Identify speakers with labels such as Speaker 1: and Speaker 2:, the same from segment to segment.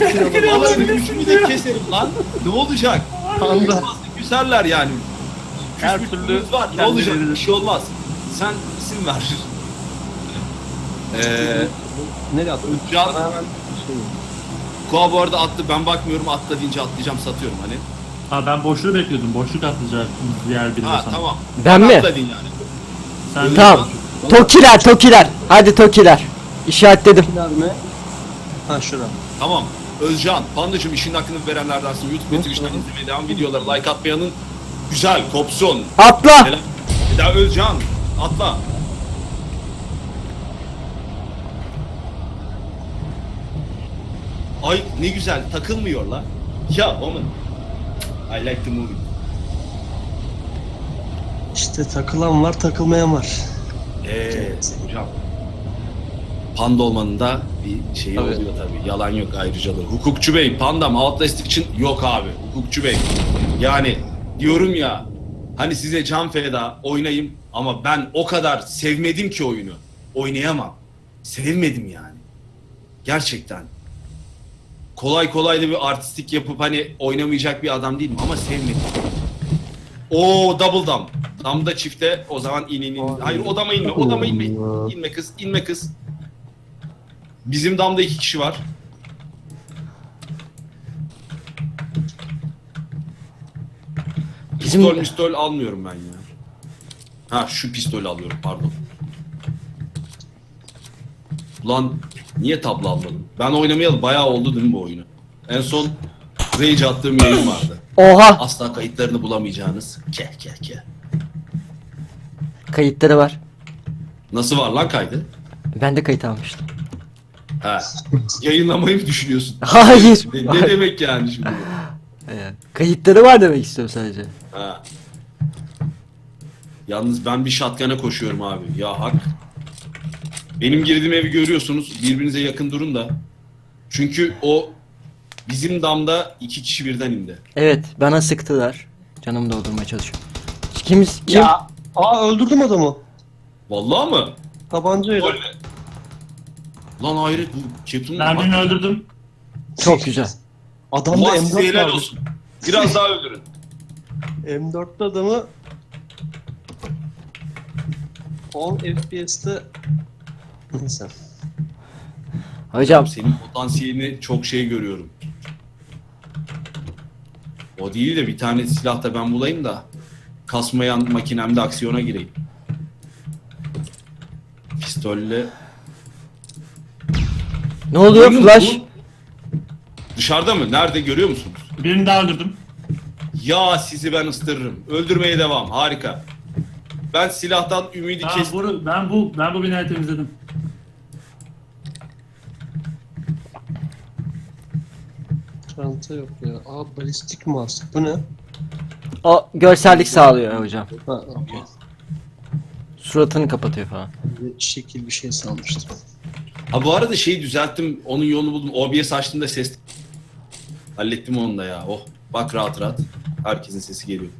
Speaker 1: Vallahi üçünü de keserim lan. Ne olacak?
Speaker 2: Panda.
Speaker 1: Küserler yani.
Speaker 2: Her
Speaker 1: Küsmüş
Speaker 2: türlü
Speaker 1: var. Ne olacak? Bir şey olmaz. Sen isim ver. Eee
Speaker 2: Nereye attın?
Speaker 1: Can
Speaker 2: şey
Speaker 1: Koa bu arada attı. Ben bakmıyorum. Atla deyince atlayacağım satıyorum hani.
Speaker 3: Ha ben boşluğu bekliyordum. Boşluk atlayacaktım diğer biri
Speaker 1: Ha
Speaker 3: sana.
Speaker 1: tamam.
Speaker 4: Ben mi?
Speaker 1: Atla deyin yani.
Speaker 3: Sen
Speaker 4: Tamam. Tokiler, Tokiler. Hadi Tokiler. İşaretledim.
Speaker 2: Kiler mi? Ha şura.
Speaker 1: Tamam. Özcan, Pandacım işin hakkını verenlerdensin. YouTube ve Twitch'ten izlemeye devam videoları like atmayanın güzel, kopsun.
Speaker 4: Atla.
Speaker 1: Selam. Bir daha Özcan, atla. Ay ne güzel, takılmıyor lan. Ya woman. I like the movie.
Speaker 2: İşte takılan var takılmayan var.
Speaker 1: Evet hocam. Panda olmanın da bir şeyi
Speaker 2: Tabii.
Speaker 1: oluyor tabii. Yalan yok ayrıcalığı. Hukukçu bey, pandam Outlast için yok abi. Hukukçu bey. Yani diyorum ya hani size can feda oynayayım ama ben o kadar sevmedim ki oyunu. Oynayamam. Sevmedim yani. Gerçekten. Kolay kolay da bir artistik yapıp hani oynamayacak bir adam değilim ama sevmedim. O double dam. Damda çifte o zaman in in in. Hayır odama inme odama inme. İnme kız inme kız. Bizim damda iki kişi var.
Speaker 4: Bizim-
Speaker 1: Pistol pistol almıyorum ben ya. Ha şu pistolü alıyorum pardon. Ulan niye tablo almadım? Ben oynamayalı bayağı oldu değil mi bu oyunu? En son Rage attığım yayın vardı.
Speaker 4: Oha.
Speaker 1: Asla kayıtlarını bulamayacağınız. Keh keh keh.
Speaker 4: Kayıtları var.
Speaker 1: Nasıl var lan kaydı?
Speaker 4: Ben de kayıt almıştım.
Speaker 1: Ha. Yayınlamayı mı düşünüyorsun?
Speaker 4: Hayır.
Speaker 1: Ne, ne demek yani şimdi?
Speaker 4: Ee, Kayıtları var demek istiyorum sadece.
Speaker 1: Ha. Yalnız ben bir şatkana koşuyorum abi. Ya hak. Benim girdiğim evi görüyorsunuz. Birbirinize yakın durun da. Çünkü o bizim damda iki kişi birden indi.
Speaker 4: Evet, bana sıktılar. Canımı doldurmaya çalışıyorum. Kim? Kim?
Speaker 2: Ya. Aa öldürdüm adamı.
Speaker 1: Vallahi mı?
Speaker 2: Tabancayla.
Speaker 1: Öyle. Lan hayret bu
Speaker 3: ben birini öldürdüm.
Speaker 4: Çok güzel.
Speaker 1: Ulan size
Speaker 2: M4
Speaker 1: helal
Speaker 2: vardı.
Speaker 1: olsun. Biraz daha öldürün.
Speaker 2: M4'te adamı 10 FPS'te Neyse.
Speaker 4: Hocam
Speaker 1: Senin potansiyelini çok şey görüyorum. O değil de bir tane silah da ben bulayım da kasmayan makinemde aksiyona gireyim. Pistolle.
Speaker 4: Ne oluyor
Speaker 1: Oyunun
Speaker 4: flash?
Speaker 1: bu- Dışarıda mı? Nerede görüyor musunuz?
Speaker 3: Birini daha öldürdüm.
Speaker 1: Ya sizi ben ıstırırım. Öldürmeye devam. Harika. Ben silahtan ümidi kestim.
Speaker 3: bu, ben bu ben bu binayı temizledim.
Speaker 2: Çanta yok ya. Aa balistik mask. Bu ne?
Speaker 4: O görsellik sağlıyor hocam.
Speaker 2: Ha okey.
Speaker 4: Suratını kapatıyor falan.
Speaker 2: Bir şekil bir şey sanmıştım.
Speaker 1: Ha bu arada şeyi düzelttim. Onun yolunu buldum. OBS açtığımda ses hallettim onu da ya. Oh. Bak rahat rahat. Herkesin sesi geliyor.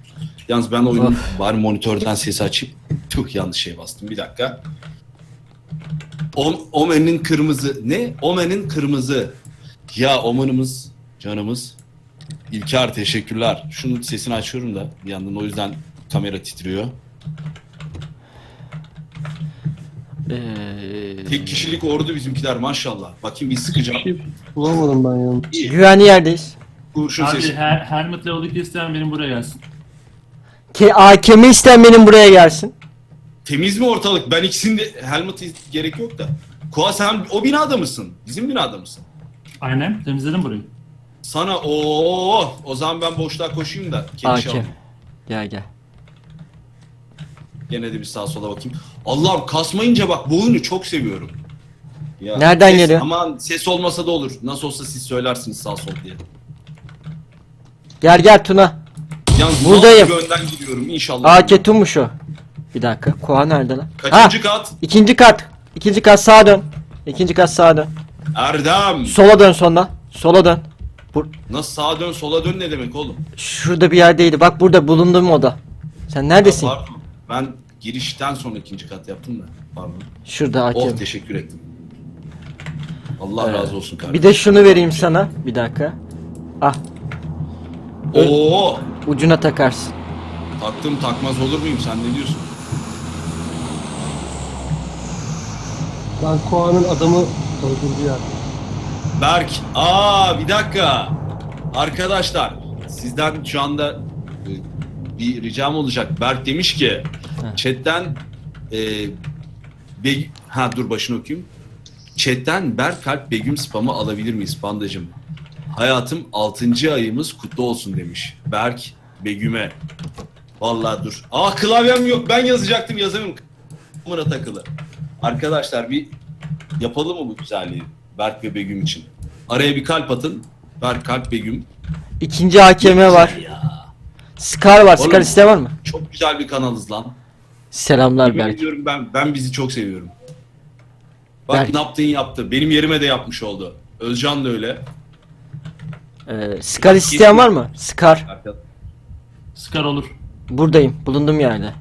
Speaker 1: Yalnız ben oyunun bari monitörden sesi açayım. Tüh yanlış şey bastım. Bir dakika. Om, Omen'in kırmızı. Ne? Omen'in kırmızı. Ya Omen'imiz, canımız. İlker teşekkürler. Şunun sesini açıyorum da bir yandan o yüzden kamera titriyor.
Speaker 4: Ee,
Speaker 1: Tek kişilik ordu bizimkiler maşallah. Bakayım bir sıkacağım.
Speaker 2: Şey bulamadım ben ya.
Speaker 4: Güvenli yerdeyiz.
Speaker 1: Kurşun
Speaker 3: Abi
Speaker 1: sesi.
Speaker 3: her, Level 2 isteyen benim buraya gelsin.
Speaker 4: Ke AKM isteyen benim buraya gelsin.
Speaker 1: Temiz mi ortalık? Ben ikisinde helmet gerek yok da. Koa sen o binada mısın? Bizim binada mısın?
Speaker 3: Aynen temizledim burayı.
Speaker 1: Sana o o zaman ben boşluğa koşayım da kendi
Speaker 4: AK.
Speaker 1: şey.
Speaker 4: Gel gel.
Speaker 1: Gene de bir sağa sola bakayım. Allah'ım kasmayınca bak bu oyunu çok seviyorum. Ya,
Speaker 4: Nereden
Speaker 1: ses-
Speaker 4: geliyor?
Speaker 1: Aman ses olmasa da olur. Nasıl olsa siz söylersiniz sağ sol diye.
Speaker 4: Gel gel Tuna.
Speaker 1: Yalnız
Speaker 4: Buradayım.
Speaker 1: önden gidiyorum inşallah.
Speaker 4: AK Tunmuş o. Bir dakika. Koa nerede lan? Ha,
Speaker 1: Kaçıncı kat?
Speaker 4: ikinci kat. İkinci kat sağa dön. İkinci kat sağa dön.
Speaker 1: Erdem.
Speaker 4: Sola dön sonra. Sola dön. Bur
Speaker 1: Nasıl sağa dön sola dön ne demek oğlum?
Speaker 4: Şurada bir yerdeydi. Bak burada bulunduğum oda. Sen neredesin?
Speaker 1: Ya. Ben girişten sonra ikinci kat yaptım da. Pardon.
Speaker 4: Şurada AK.
Speaker 1: Oh teşekkür ettim. Allah
Speaker 4: Ee,
Speaker 1: razı olsun kardeşim.
Speaker 4: Bir de şunu vereyim sana. Bir dakika. Ah
Speaker 1: Oo!
Speaker 4: ucuna takarsın.
Speaker 1: Taktım takmaz olur muyum sen ne diyorsun?
Speaker 2: Ben Koa'nın adamı öldürdü ya.
Speaker 1: Berk, aa bir dakika. Arkadaşlar, sizden şu anda bir ricam olacak. Berk demiş ki,
Speaker 4: Heh.
Speaker 1: chatten e, Be- ha dur başını okuyayım. Chatten Berk Kalp Begüm spamı alabilir miyiz pandacım? Hayatım 6. ayımız kutlu olsun demiş. Berk Begüm'e. Vallahi dur. Aa klavyem yok. Ben yazacaktım yazamıyorum. Kamera takılı. Arkadaşlar bir yapalım mı bu güzelliği? Berk ve Begüm için. Araya bir kalp atın. Berk Kalp Begüm.
Speaker 4: İkinci AKM var.
Speaker 1: Ya.
Speaker 4: Scar var. Scar
Speaker 1: Oğlum.
Speaker 4: isteyen var mı?
Speaker 1: Çok güzel bir kanalız lan.
Speaker 4: Selamlar
Speaker 1: Yemin
Speaker 4: Berk.
Speaker 1: ediyorum ben ben bizi çok seviyorum. Bak
Speaker 4: Berk.
Speaker 1: ne yaptığını yaptı. Benim yerime de yapmış oldu. Özcan da öyle.
Speaker 4: Ee, Scar isteyen var mı? Scar.
Speaker 3: Scar olur.
Speaker 4: Buradayım. Bulundum yerde.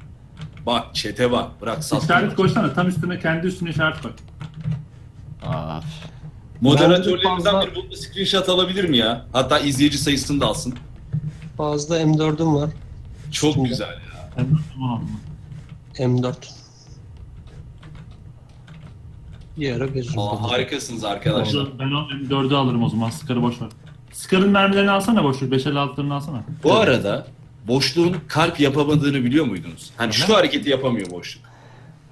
Speaker 1: Bak çete bak. Bırak sat.
Speaker 3: İşaret koysana tam üstüne kendi üstüne işaret koy.
Speaker 4: Aa,
Speaker 1: Moderatörlerimizden
Speaker 2: Fazla-
Speaker 1: biri bunu screenshot alabilir mi ya? Hatta izleyici sayısını da alsın.
Speaker 2: Fazla M4'üm var.
Speaker 1: Çok
Speaker 2: Şimdi.
Speaker 1: güzel ya.
Speaker 3: Ben de tamam aldım.
Speaker 2: M4. Bir ara veririm.
Speaker 1: Aa, harikasınız arkadaşlar.
Speaker 3: Ben o M4'ü alırım o zaman. Scar'ı boş ver. Scar'ın mermilerini alsana boş ver. 556'larını alsana.
Speaker 1: Bu arada boşluğun kalp yapamadığını biliyor muydunuz? Hani şu
Speaker 3: Öyle.
Speaker 1: hareketi yapamıyor boşluk.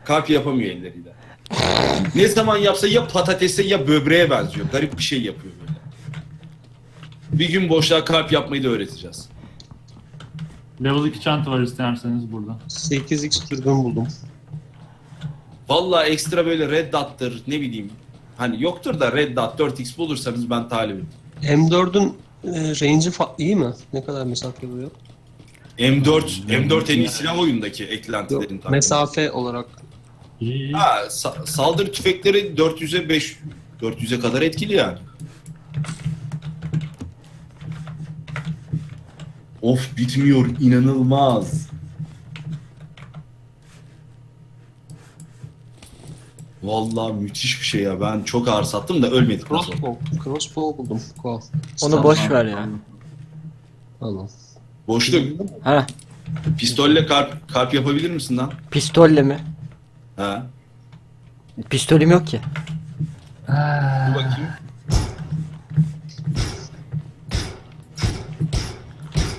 Speaker 1: Kalp yapamıyor elleriyle. ne zaman yapsa ya patatese ya böbreğe benziyor. Garip bir şey yapıyor böyle. Bir gün boşluğa kalp yapmayı da öğreteceğiz.
Speaker 3: Level 2 çanta var isterseniz burada.
Speaker 2: 8x dürbün buldum.
Speaker 1: Vallahi ekstra böyle red dot'tır ne bileyim. Hani yoktur da red dot 4x bulursanız ben talibim.
Speaker 2: M4'ün e, range'i fa- iyi mi? Ne kadar mesafe vuruyor?
Speaker 1: M4, M4 en iyi silah oyundaki eklentilerin takımı.
Speaker 2: Mesafe olarak.
Speaker 3: İyi.
Speaker 1: Ha, sa- saldırı tüfekleri 400'e 5 400'e kadar etkili yani. Of bitmiyor inanılmaz. Vallahi müthiş bir şey ya. Ben çok ağır sattım da ölmedik?
Speaker 2: Crossbow. Crossbow buldum. Koa.
Speaker 4: onu boş ver ya.
Speaker 2: Tamam.
Speaker 1: Boşluk.
Speaker 4: Ha,
Speaker 1: Pistolle kalp, kalp yapabilir misin lan?
Speaker 4: pistolle mi?
Speaker 1: Ha.
Speaker 4: Pistolüm yok ki.
Speaker 1: Dur bakayım.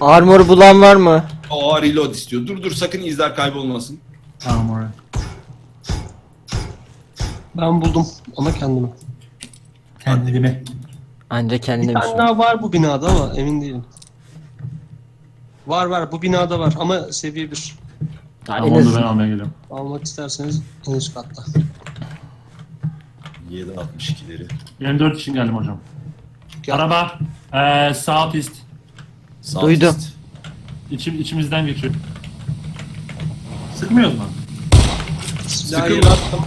Speaker 4: Armor bulan var mı?
Speaker 1: Aa reload istiyor. Dur dur sakın izler kaybolmasın.
Speaker 3: Tamam oraya.
Speaker 2: Ben buldum ama kendimi.
Speaker 3: Kendimi.
Speaker 4: Anca kendine
Speaker 2: Bir
Speaker 4: şey.
Speaker 2: daha var bu binada ama emin değilim. Var var bu binada var ama seviye 1.
Speaker 3: Tamam
Speaker 4: en
Speaker 3: onu ben almaya geliyorum.
Speaker 2: Almak isterseniz en üst katta.
Speaker 1: 7.62'leri.
Speaker 3: M4 için geldim hocam.
Speaker 2: Gel.
Speaker 3: Araba. Eee South East.
Speaker 4: Duydum.
Speaker 3: İçim, içimizden geçiyor. Sıkmıyoruz mu?
Speaker 2: Silahı
Speaker 1: Sıkın
Speaker 2: yere
Speaker 1: lan.
Speaker 2: attım.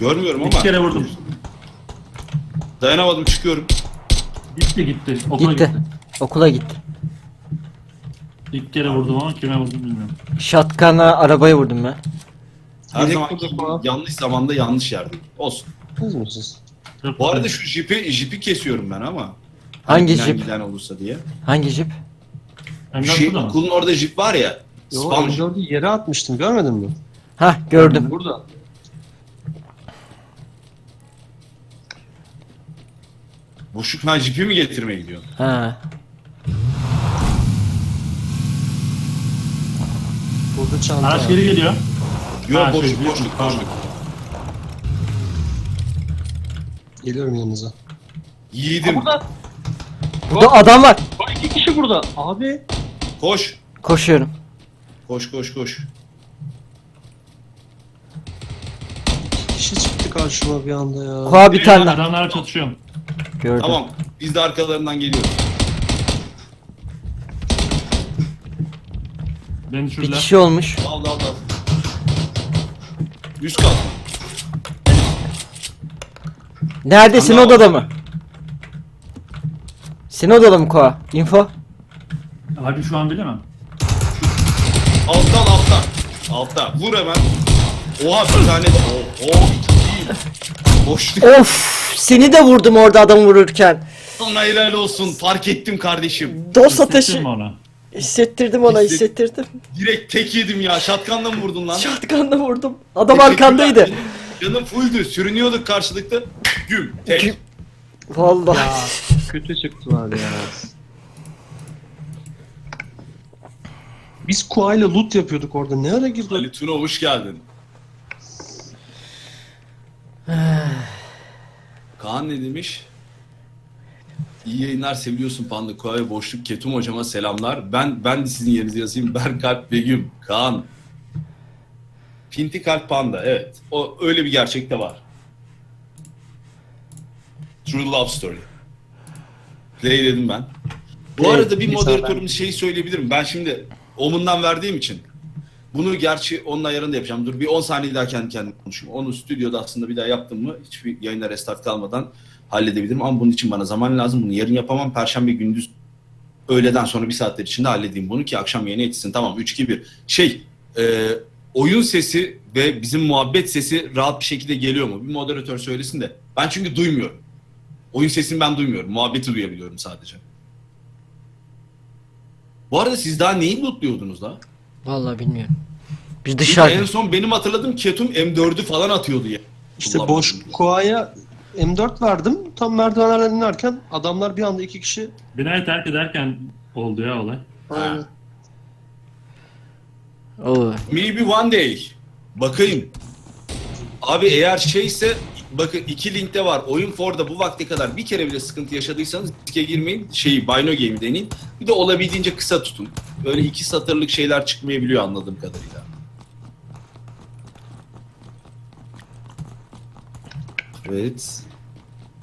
Speaker 1: Görmüyorum ama.
Speaker 3: İki kere vurdum.
Speaker 1: Dayanamadım çıkıyorum.
Speaker 3: Gitti gitti. Okula
Speaker 4: Gitti.
Speaker 3: gitti.
Speaker 4: Okula gitti.
Speaker 3: İlk kere vurdum ama kime vurdum bilmiyorum.
Speaker 4: Shotgun'a arabaya vurdum ben.
Speaker 1: Her
Speaker 2: ha.
Speaker 1: yanlış zamanda yanlış yerde. Olsun.
Speaker 2: Siz misiniz?
Speaker 1: Bu arada şu jipi, jipi kesiyorum ben ama.
Speaker 4: Hangi jip?
Speaker 1: Giden olursa diye.
Speaker 4: Hangi jip?
Speaker 3: M4
Speaker 1: Şey,
Speaker 3: burada mı?
Speaker 1: okulun orada jip var ya.
Speaker 2: Yo
Speaker 1: Spam jip.
Speaker 2: M4'ü yere atmıştım görmedin mi?
Speaker 4: Hah gördüm.
Speaker 2: Burada.
Speaker 1: Boşluk ha jipi mi getirmeye gidiyor?
Speaker 4: Ha.
Speaker 2: Burada çanta
Speaker 3: Araç geri geliyor.
Speaker 1: Yok
Speaker 3: Ha, şey,
Speaker 1: boşluk boşluk?
Speaker 3: Pardon.
Speaker 1: boşluk.
Speaker 2: Geliyorum yanınıza.
Speaker 1: Yiğidim.
Speaker 2: Burada.
Speaker 4: Burada adam var.
Speaker 2: Bak iki kişi burada. Abi.
Speaker 1: Koş.
Speaker 4: Koşuyorum.
Speaker 1: Koş koş koş.
Speaker 2: kişi çıktı karşıma bir anda ya.
Speaker 4: Koa bir tane daha.
Speaker 3: Adamlarla çatışıyorum.
Speaker 4: Gördüm.
Speaker 1: Tamam. Biz de arkalarından geliyoruz.
Speaker 3: Beni
Speaker 4: Bir
Speaker 3: düşürdüler.
Speaker 4: kişi olmuş.
Speaker 1: Al al al. Üst kat.
Speaker 4: Nerede? Senin
Speaker 1: Ana-
Speaker 4: odada mı? Senin odada mı Koa? Info?
Speaker 3: Abi şu an bilemem.
Speaker 1: Alttan alttan. Altta. Vur hemen. Oha bir tane. Oh, oh iki değil. boşluk.
Speaker 4: Of seni de vurdum orada adam vururken.
Speaker 1: Sana helal olsun. Fark ettim kardeşim.
Speaker 4: Dos
Speaker 3: Hissettin
Speaker 4: ateşi
Speaker 3: mi ona?
Speaker 4: hissettirdim ona
Speaker 1: Hisset-
Speaker 4: hissettirdim.
Speaker 1: Direkt tek yedim ya. Şatkanla mı vurdun lan?
Speaker 4: Şatkanla vurdum. Adam arkandaydı.
Speaker 1: Canım fulldü. Sürünüyorduk karşılıklı. Güm. Tek.
Speaker 4: Güm. Vallahi.
Speaker 2: Ya kötü çıktılar ya. Biz Kuay'la loot yapıyorduk orada. Ne ara girdi?
Speaker 1: Ali Tuna hoş geldin. Kaan ne demiş? İyi yayınlar seviyorsun Panda Koay Boşluk Ketum hocama selamlar. Ben ben de sizin yerinize yazayım. Berkalp Begüm, Kaan. Pinti Kalp Panda evet. O öyle bir gerçek de var. True Love Story. Play dedim ben. Bu
Speaker 2: Evet,
Speaker 1: arada bir moderatörümüz şeyi söyleyebilirim. Ben şimdi omundan verdiğim için bunu gerçi onun ayarında yapacağım. Dur bir 10 saniye daha kendi kendime konuşayım. Onu stüdyoda aslında bir daha yaptım mı hiçbir yayına restart kalmadan halledebilirim. Ama bunun için bana zaman lazım. Bunu yarın yapamam. Perşembe gündüz öğleden sonra bir saatler içinde halledeyim bunu ki akşam yayına yetişsin. Tamam 3-2-1. Şey e, oyun sesi ve bizim muhabbet sesi rahat bir şekilde geliyor mu? Bir moderatör söylesin de. Ben çünkü duymuyorum. Oyun sesini ben duymuyorum. Muhabbeti duyabiliyorum sadece. Bu arada siz daha neyi lootluyordunuz da?
Speaker 4: Vallahi bilmiyorum. Biz
Speaker 1: En
Speaker 4: dışarıda.
Speaker 1: son benim hatırladığım Ketum M4'ü falan atıyordu ya.
Speaker 2: İşte
Speaker 1: Kullanmadım
Speaker 2: boş
Speaker 1: diye.
Speaker 2: Kuay'a M4 verdim. Tam merdivenlerden inerken adamlar bir anda iki kişi
Speaker 3: Binayı terk ederken oldu ya olay.
Speaker 2: Aynen.
Speaker 4: Oo.
Speaker 1: Maybe one day. Bakayım. Abi eğer şeyse bakın iki linkte var. Oyun For'da bu vakte kadar bir kere bile sıkıntı yaşadıysanız riske girmeyin. Şeyi Bino Game deneyin. Bir de olabildiğince kısa tutun. Böyle iki satırlık şeyler çıkmayabiliyor anladığım kadarıyla. Evet.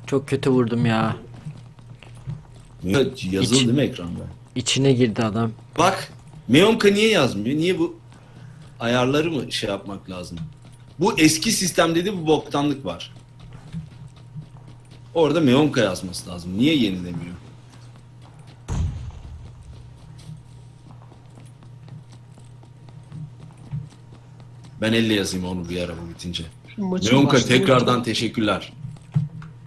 Speaker 4: Çok kötü vurdum ya.
Speaker 1: Evet, Yazılı
Speaker 4: Hiç-
Speaker 1: değil mi ekranda?
Speaker 4: İçine girdi adam.
Speaker 1: Bak Meonka niye yazmıyor? Niye bu ayarları mı şey yapmak lazım? Bu eski sistemde de bu boktanlık var. Orada Meonka yazması lazım. Niye yenilemiyor? Ben elle yazayım onu bir ara bu bitince. Meonka tekrardan teşekkürler.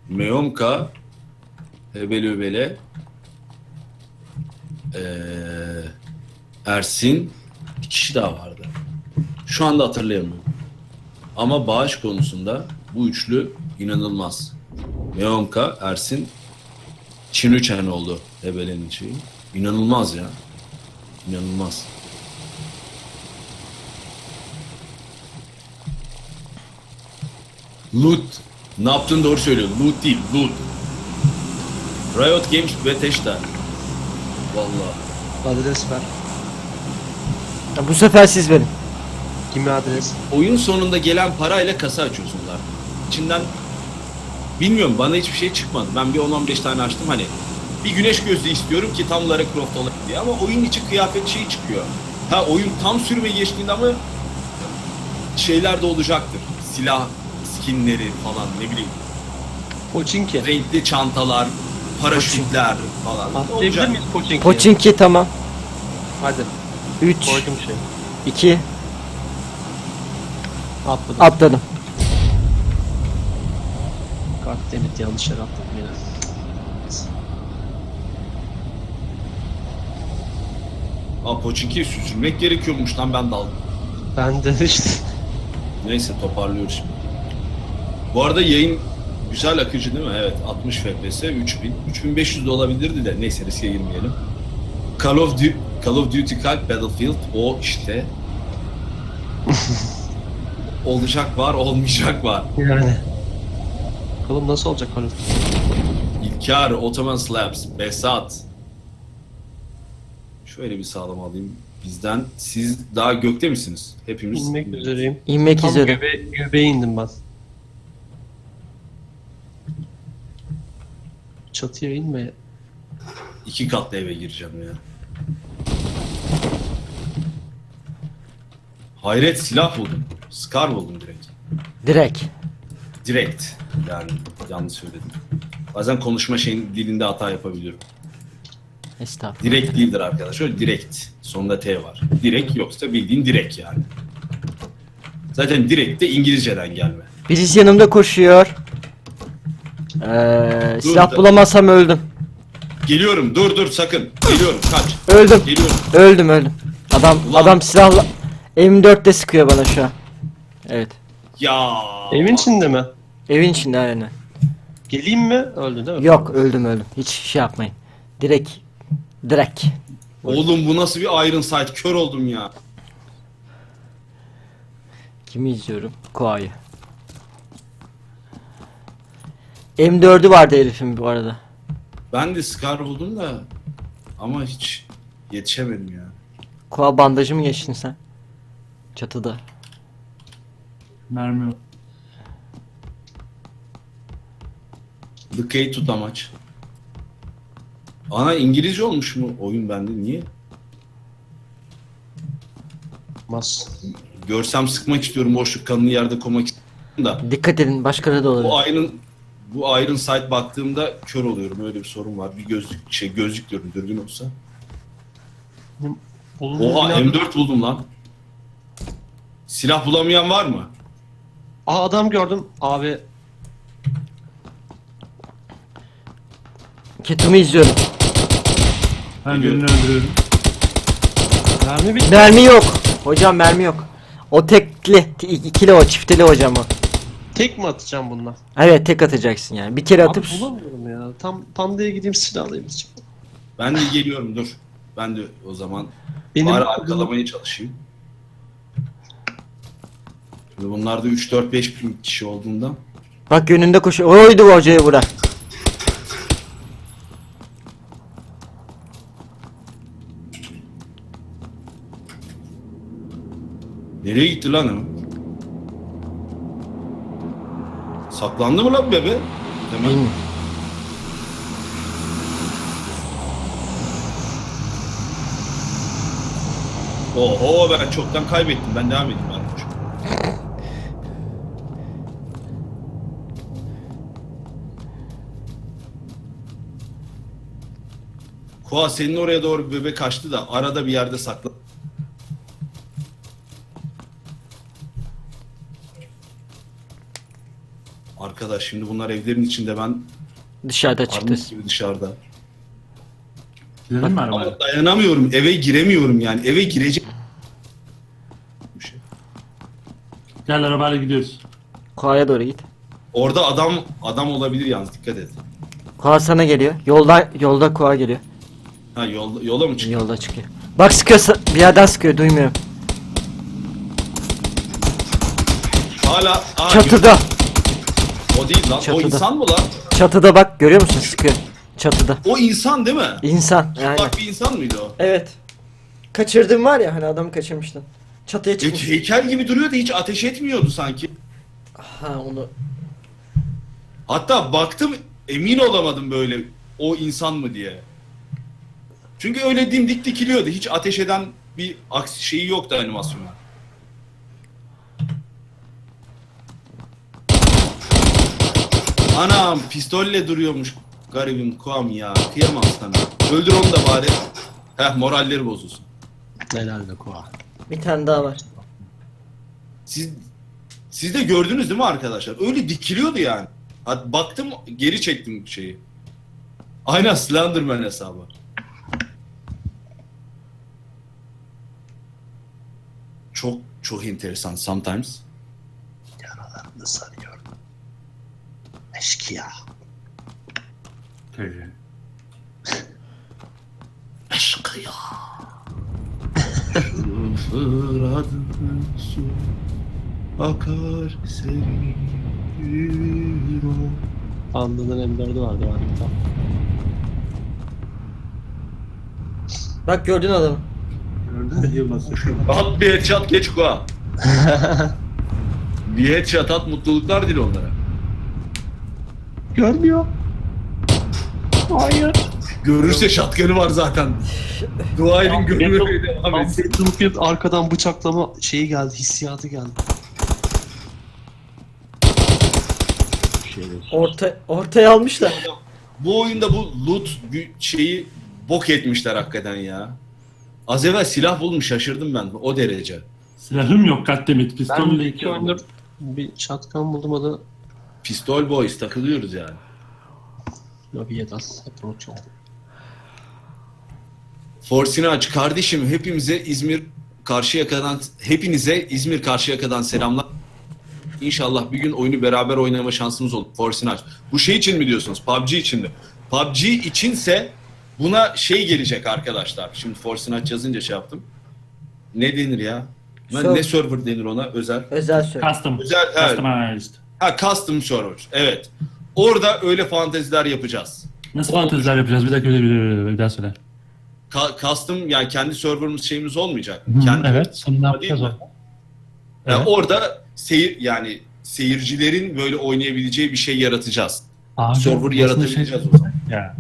Speaker 1: Meonka Hebele Hebele Ee, Ersin bir kişi daha vardı. Şu anda hatırlayamıyorum. Ama bağış konusunda bu üçlü inanılmaz. Meonka, Ersin, Çinüçen oldu Hebele'nin şeyi. İnanılmaz ya. İnanılmaz. Loot. Ne yaptığını doğru söylüyor. Loot değil, loot. Riot Games Bethesda. Vallahi.
Speaker 2: Adres ver.
Speaker 4: Ya bu sefer siz verin.
Speaker 2: Kimi adres?
Speaker 1: Oyun sonunda gelen parayla kasa açıyorsunlar. İçinden bilmiyorum bana hiçbir şey çıkmadı. Ben bir 10-15 tane açtım hani. Bir güneş gözlüğü istiyorum ki tam Lara Croft olayım diye ama oyun içi kıyafet şeyi çıkıyor. Ha oyun tam sürme geçtiğinde ama şeyler de olacaktır. Silah skinleri falan ne bileyim.
Speaker 2: Poçinki.
Speaker 1: Renkli çantalar, paraşütler falan.
Speaker 2: Atlayabilir
Speaker 1: Olacak.
Speaker 2: miyiz Poçinki'ye?
Speaker 4: Poçinki tamam.
Speaker 2: Hadi.
Speaker 4: 3,
Speaker 2: Koydum şey.
Speaker 4: 2,
Speaker 2: Atladım.
Speaker 4: atladım.
Speaker 2: Kart demit yanlış yere atladım ya.
Speaker 1: Aa Pochinki'ye süzülmek gerekiyormuş lan ben daldım.
Speaker 2: Ben de işte.
Speaker 1: Neyse toparlıyoruz şimdi. Bu arada yayın güzel akıcı değil mi? Evet 60 FPS 3000. 3500 de olabilirdi de neyse riske girmeyelim. Call of Duty, Call of Duty Kalp Battlefield o işte. olacak var olmayacak var.
Speaker 2: Yani. Bakalım nasıl olacak Duty?
Speaker 1: İlkar, Ottoman Slabs, Besat. Şöyle bir sağlam alayım bizden. Siz daha gökte misiniz? Hepimiz.
Speaker 2: İnmek üzereyim.
Speaker 4: İnmek
Speaker 2: Tam
Speaker 4: üzere.
Speaker 2: göbe göbeğe indim ben. Çatıya inme.
Speaker 1: İki katlı eve gireceğim ya. Hayret silah buldum. Scar buldum direkt.
Speaker 4: Direkt.
Speaker 1: Direkt. Yani yanlış söyledim. Bazen konuşma şeyin dilinde hata yapabiliyorum.
Speaker 4: Estağfurullah.
Speaker 1: Direkt değildir arkadaşlar. Direkt. Sonunda T var. Direkt yoksa bildiğin direkt yani. Zaten direkt de İngilizceden gelme.
Speaker 4: Birisi yanımda koşuyor. Ee,
Speaker 1: Dur
Speaker 4: silah
Speaker 1: da-
Speaker 4: bulamazsam öldüm.
Speaker 1: Geliyorum dur dur sakın. Geliyorum kaç.
Speaker 4: Öldüm.
Speaker 1: Geliyorum.
Speaker 4: Öldüm öldüm. Adam
Speaker 1: Ulan.
Speaker 4: adam silahla M4'te sıkıyor bana şu an. Evet.
Speaker 1: Ya.
Speaker 2: Evin içinde mi?
Speaker 4: Evin içinde aynen.
Speaker 2: Geleyim mi? Öldü değil mi?
Speaker 4: Yok öldüm öldüm. Hiç şey yapmayın. Direkt direkt.
Speaker 1: Oğlum bu nasıl bir Iron Sight? Kör oldum ya.
Speaker 4: Kimi izliyorum? Koa'yı. M4'ü vardı herifin bu arada.
Speaker 1: Ben de Scar buldum da ama hiç yetişemedim ya.
Speaker 4: Koa bandajı mı geçtin sen? Çatıda.
Speaker 3: Mermi yok.
Speaker 1: The tut amaç. Ana İngilizce olmuş mu oyun bende niye?
Speaker 2: Mas.
Speaker 1: Görsem sıkmak istiyorum boşluk kanını yerde koymak istiyorum da.
Speaker 4: Dikkat edin başkaları da olabilir.
Speaker 1: Bu Iron bu Iron Sight baktığımda kör oluyorum öyle bir sorun var. Bir gözlük şey gözlük diyorum dürbün olsa.
Speaker 2: Bulunduğu
Speaker 1: Oha
Speaker 2: binada-
Speaker 1: M4 buldum lan. Silah bulamayan var mı?
Speaker 2: Aa adam gördüm. Abi
Speaker 4: Ketum'u izliyorum.
Speaker 3: Ben birini öldürüyorum.
Speaker 2: mermi bitti.
Speaker 4: Mermi yok. Hocam mermi yok. O tekli, ikili o, çifteli hocam o.
Speaker 2: Tek mi atacağım bununla?
Speaker 4: Evet tek atacaksın yani. Bir kere
Speaker 2: Abi
Speaker 4: atıp
Speaker 2: bulamıyorum ya. Tam pandaya gideyim silah alayım.
Speaker 1: Ben de geliyorum dur. Ben de o zaman
Speaker 2: Benim
Speaker 1: bari arkalamaya çalışayım. Şimdi bunlar da 3-4-5 bin kişi olduğundan.
Speaker 4: bak yönünde koşuyor. Oydu bu hocayı bura.
Speaker 1: Nereye gitti lan o? Saklandı mı lan bebe?
Speaker 4: Bilmiyorum.
Speaker 1: Oho ben çoktan kaybettim. Ben devam edeyim ben. Koa senin oraya doğru bir bebe kaçtı da arada bir yerde sakla. Arkadaş şimdi bunlar evlerin içinde ben
Speaker 4: Dışarıda çıktı.
Speaker 1: gibi dışarıda.
Speaker 3: Gidelim mi arabaya?
Speaker 1: Ama dayanamıyorum. Eve giremiyorum yani. Eve gireceğim. Bir şey.
Speaker 3: Gel arabayla gidiyoruz.
Speaker 4: Koa'ya doğru git.
Speaker 1: Orada adam adam olabilir yalnız dikkat et.
Speaker 4: Koa sana geliyor. Yolda yolda Koa geliyor.
Speaker 1: Ha yolda, yola mı çıkıyor?
Speaker 4: Yolda çıkıyor. Bak sıkıyor sa- bir yerden sıkıyor duymuyorum.
Speaker 1: Hala aa,
Speaker 4: Çatıda.
Speaker 1: O değil lan. O
Speaker 4: Çatıda.
Speaker 1: insan mı lan?
Speaker 4: Çatıda bak görüyor musun sıkıyor. Çatıda.
Speaker 1: O insan değil mi?
Speaker 4: İnsan. Yani.
Speaker 1: Bak bir insan mıydı o?
Speaker 4: Evet. Kaçırdın var ya hani adamı kaçırmıştın. Çatıya
Speaker 1: E,
Speaker 4: çıkmış.
Speaker 1: heykel gibi duruyordu hiç ateş etmiyordu sanki.
Speaker 4: Ha onu.
Speaker 1: Hatta baktım emin olamadım böyle o insan mı diye. Çünkü öyle dimdik dikiliyordu. Hiç ateş eden bir aksi şeyi yoktu animasyonda. Anam pistolle duruyormuş garibim Kuam ya. Kıyamam sana. Öldür onu da bari. Heh moralleri bozulsun.
Speaker 2: Helal be koa.
Speaker 4: Bir tane daha var.
Speaker 1: Siz siz de gördünüz değil mi arkadaşlar? Öyle dikiliyordu yani. Hatta baktım geri çektim şeyi. Aynen Slenderman hesabı. Çok çok enteresan sometimes.
Speaker 2: Yaralarını sarıyor. Eşkıya.
Speaker 3: Tabii.
Speaker 1: Aşkı ya. Fıradın su akar serin
Speaker 2: Panda'nın M4'ü vardı var bir tane.
Speaker 4: Bak gördün adamı.
Speaker 3: Gördün mü? Yılmaz.
Speaker 1: At bir headshot geç koa. bir headshot at mutluluklar dil onlara.
Speaker 2: Görmüyor. Hayır.
Speaker 1: Görürse şatkanı var zaten. Dua edin görmemeye devam etsin.
Speaker 2: Battlefield arkadan bıçaklama şeyi geldi, hissiyatı geldi.
Speaker 4: Orta ortaya almış da.
Speaker 1: Bu oyunda bu loot gü- şeyi bok etmişler hakikaten ya. Az evvel silah bulmuş şaşırdım ben o derece.
Speaker 3: Silahım yok Kattemit.
Speaker 2: Ben
Speaker 3: Pistolle iki
Speaker 2: iki oyundur bir shotgun buldum o da
Speaker 1: Pistol boys takılıyoruz yani.
Speaker 2: Lobby'ye das approach all.
Speaker 1: Forsinaç kardeşim hepimize İzmir Karşıyaka'dan hepinize İzmir Karşıyaka'dan selamlar. İnşallah bir gün oyunu beraber oynama şansımız olur. Forsinaç. Bu şey için mi diyorsunuz? PUBG için mi? PUBG içinse buna şey gelecek arkadaşlar. Şimdi Forsinaç yazınca şey yaptım. Ne denir ya? Ne-
Speaker 4: Server.
Speaker 1: Ne server denir ona? Özel.
Speaker 4: Özel söyle.
Speaker 3: Custom.
Speaker 1: Özel, evet.
Speaker 3: Customized.
Speaker 1: Ha custom server. Evet. Orada öyle fanteziler yapacağız.
Speaker 3: Nasıl fanteziler yapacağız? Bir dakika bir, bir, bir, bir daha söyle.
Speaker 1: Ka- custom yani kendi serverımız şeyimiz olmayacak.
Speaker 3: Hı,
Speaker 1: kendi
Speaker 3: evet. Ne yapacağız orada?
Speaker 1: Yani
Speaker 3: Evet.
Speaker 1: orada seyir yani seyircilerin böyle oynayabileceği bir şey yaratacağız.
Speaker 3: Abi,
Speaker 1: Server yaratabileceğiz
Speaker 3: şey-
Speaker 1: o zaman.
Speaker 3: Ya.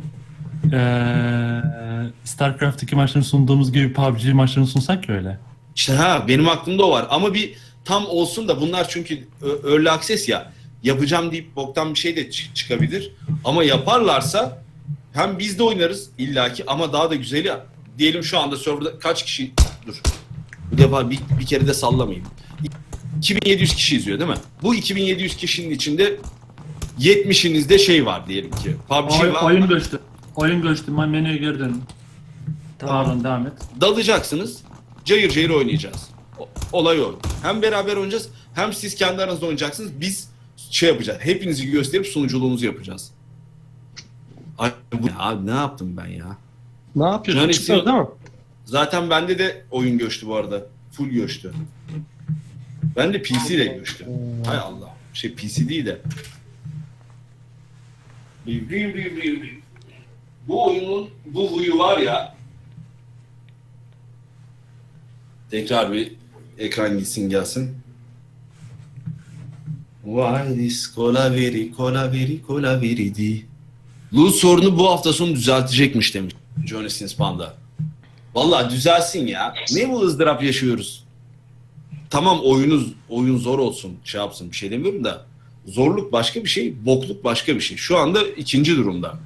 Speaker 3: Eee StarCraft'taki maçlarını sunduğumuz gibi PUBG maçlarını sunsak ya öyle.
Speaker 1: İşte ha benim aklımda o var ama bir tam olsun da bunlar çünkü early access ya yapacağım deyip boktan bir şey de çı- çıkabilir. Ama yaparlarsa hem biz de oynarız illaki ama daha da güzeli diyelim şu anda serverda kaç kişi dur. Bu defa bir, bir kere de sallamayayım. 2700 kişi izliyor değil mi? Bu 2700 kişinin içinde 70'inizde şey var diyelim ki. PUBG
Speaker 3: Oy,
Speaker 1: var.
Speaker 3: oyun göçtü. Oyun göçtü. Menüye geri dönün.
Speaker 4: Tamam.
Speaker 3: Pardon devam et.
Speaker 1: dalacaksınız. Cayır cayır oynayacağız. Olay o. Hem beraber oynayacağız hem siz kendi aranızda oynayacaksınız. Biz şey yapacağız. Hepinizi gösterip sunuculuğumuzu yapacağız. Ay, bu, abi ne yaptım ben ya?
Speaker 2: Ne yapıyorsun?
Speaker 1: Yani
Speaker 2: Çıkıyor
Speaker 1: siz-
Speaker 2: değil mi?
Speaker 1: Zaten bende de oyun göçtü bu arada. Full göçtü. Ben de PC ile göçtü. Hay Allah. Şey PC değil de. Bu oyunun bu huyu var ya. Tekrar bir ekran gitsin gelsin. Why this very cola very di. Loot sorunu bu hafta sonu düzeltecekmiş demiş Johnny Sins Panda. Vallahi düzelsin ya. Ne bu ızdırap yaşıyoruz? Tamam oyunuz oyun zor olsun, şey yapsın bir şey demiyorum da zorluk başka bir şey, bokluk başka bir şey. Şu anda ikinci durumda.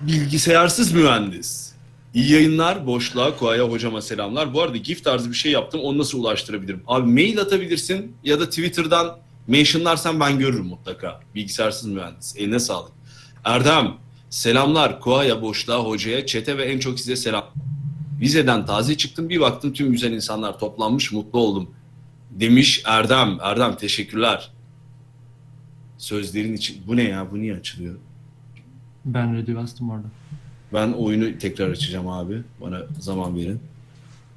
Speaker 1: Bilgisayarsız mühendis. İyi yayınlar, boşluğa, Koaya hocama selamlar. Bu arada gift tarzı bir şey yaptım, onu nasıl ulaştırabilirim? Abi mail atabilirsin ya da Twitter'dan mentionlarsan ben görürüm mutlaka. Bilgisayarsız mühendis, eline sağlık. Erdem, selamlar Koaya, boşluğa, hocaya, çete ve en çok size selam. Vizeden taze çıktım bir baktım tüm güzel insanlar toplanmış mutlu oldum. Demiş Erdem. Erdem teşekkürler. Sözlerin için. Bu ne ya? Bu niye açılıyor?
Speaker 3: Ben ready bastım orada.
Speaker 1: Ben oyunu tekrar açacağım abi. Bana zaman verin.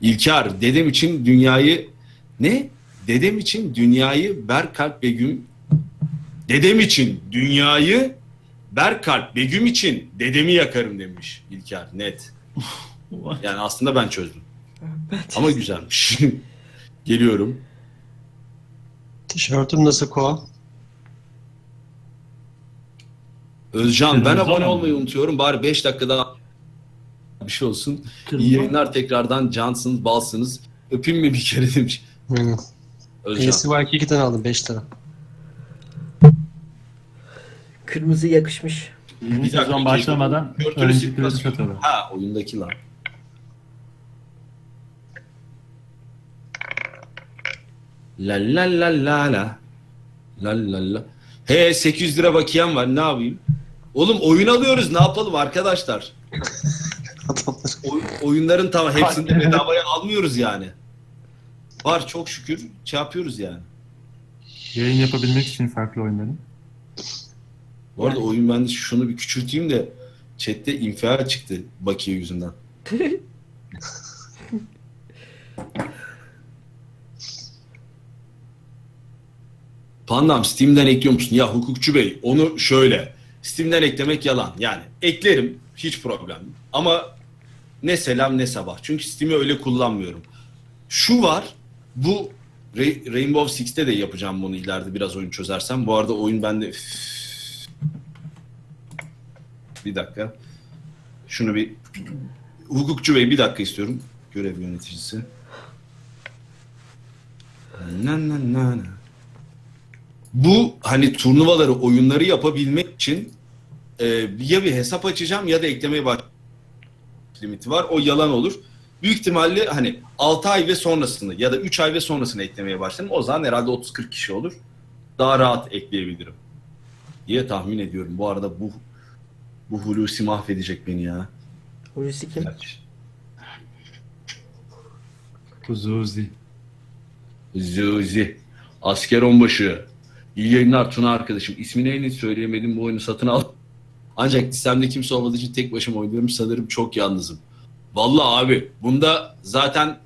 Speaker 1: İlker, dedem için dünyayı ne? Dedem için dünyayı Berkalp Begüm Dedem için dünyayı Berkalp Begüm için dedemi yakarım demiş İlker net. Yani aslında ben çözdüm. Ama güzelmiş. Geliyorum.
Speaker 2: Tişörtüm nasıl Koa?
Speaker 1: Özcan ben abone olmayı unutuyorum. Bari 5 dakikada bir şey olsun.
Speaker 3: Kırmızı.
Speaker 1: İyi yayınlar tekrardan cansınız, balsınız. Öpeyim mi bir kere demiş.
Speaker 2: Aynen.
Speaker 1: Özcan.
Speaker 2: PSY 2'den aldım 5 lira.
Speaker 4: Kırmızı yakışmış.
Speaker 3: Yeni
Speaker 1: Bir dakika,
Speaker 3: sezon başlamadan.
Speaker 1: Örtülü
Speaker 3: öğrencilikleri
Speaker 1: siplas-
Speaker 3: satıyorlar.
Speaker 1: Ha oyundaki lan. La la la la la. La la la. He 800 lira bakiyem var ne yapayım? Oğlum oyun alıyoruz ne yapalım arkadaşlar?
Speaker 2: Adamlar.
Speaker 1: Oy- oyunların tamam hepsini de bedavaya almıyoruz yani. Var çok şükür şey yapıyoruz yani.
Speaker 3: Yayın yapabilmek için farklı oyunların.
Speaker 1: Bu arada oyun ben de şunu bir küçülteyim de chatte infial çıktı bakiye yüzünden. Pandam Steam'den ekliyor musun? Ya hukukçu bey onu şöyle. Steam'den eklemek yalan. Yani eklerim hiç problem. Ama ne selam ne sabah. Çünkü Steam'i öyle kullanmıyorum. Şu var. Bu Ra- Rainbow Six'te de yapacağım bunu ileride biraz oyun çözersem. Bu arada oyun bende bir dakika. Şunu bir hukukçu bey bir dakika istiyorum. Görev yöneticisi. Na na na. Bu hani turnuvaları, oyunları yapabilmek için e, ya bir hesap açacağım ya da eklemeye baş limiti var. O yalan olur. Büyük ihtimalle hani 6 ay ve sonrasını ya da 3 ay ve sonrasını eklemeye başlarım. O zaman herhalde 30-40 kişi olur. Daha rahat ekleyebilirim diye tahmin ediyorum. Bu arada bu Bu Hulusi mahvedecek beni ya.
Speaker 4: Hulusi kim?
Speaker 3: Kuzuzi.
Speaker 1: Zuzi. Asker onbaşı. İyi yayınlar Tuna arkadaşım. İsmini en iyi söyleyemedim bu oyunu satın al. Ancak listemde kimse olmadığı için tek başıma oynuyorum. Sanırım çok yalnızım. Vallahi abi bunda zaten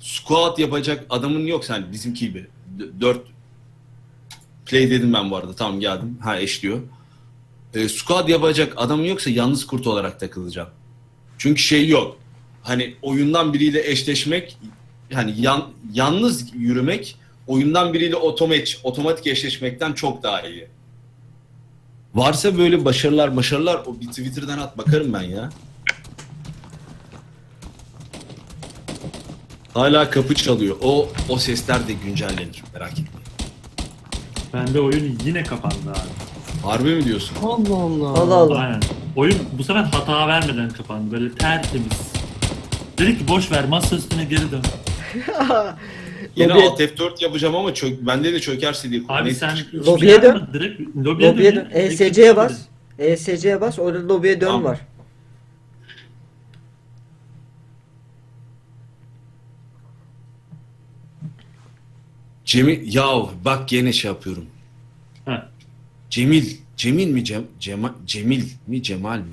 Speaker 1: squat yapacak adamın yok sen bizimki gibi. D- dört play dedim ben bu arada. Tamam geldim. Ha eşliyor. E, squat yapacak adamın yoksa yalnız kurt olarak takılacağım. Çünkü şey yok. Hani oyundan biriyle eşleşmek hani yan, yalnız yürümek oyundan biriyle otomatik otomatik eşleşmekten çok daha iyi. Varsa böyle başarılar başarılar o bir Twitter'dan at bakarım ben ya. Hala kapı çalıyor. O o sesler de güncellenir. Merak etmeyin.
Speaker 3: Bende oyun yine kapandı abi.
Speaker 1: Harbi mi diyorsun?
Speaker 2: Allah Allah.
Speaker 4: Allah Allah.
Speaker 3: Aynen. Oyun bu sefer hata vermeden kapandı. Böyle tertemiz. Dedik ki boş ver masa üstüne geri dön.
Speaker 1: Yine
Speaker 4: Lobiye-
Speaker 1: alt F4 yapacağım ama çök, bende de çökerse diye.
Speaker 3: Abi
Speaker 1: Neyse,
Speaker 3: sen
Speaker 1: çıkıyor.
Speaker 4: Lobiye dön.
Speaker 3: Direkt lobiye,
Speaker 4: Lobiye
Speaker 3: dön.
Speaker 4: ESC'ye bas. ESC'ye bas. Orada lobiye dön
Speaker 1: Tamam.
Speaker 4: var.
Speaker 1: Cemil ya bak gene şey yapıyorum.
Speaker 3: Heh.
Speaker 1: Cemil. Cemil mi Cem, Cema- Cemil mi Cemal mi?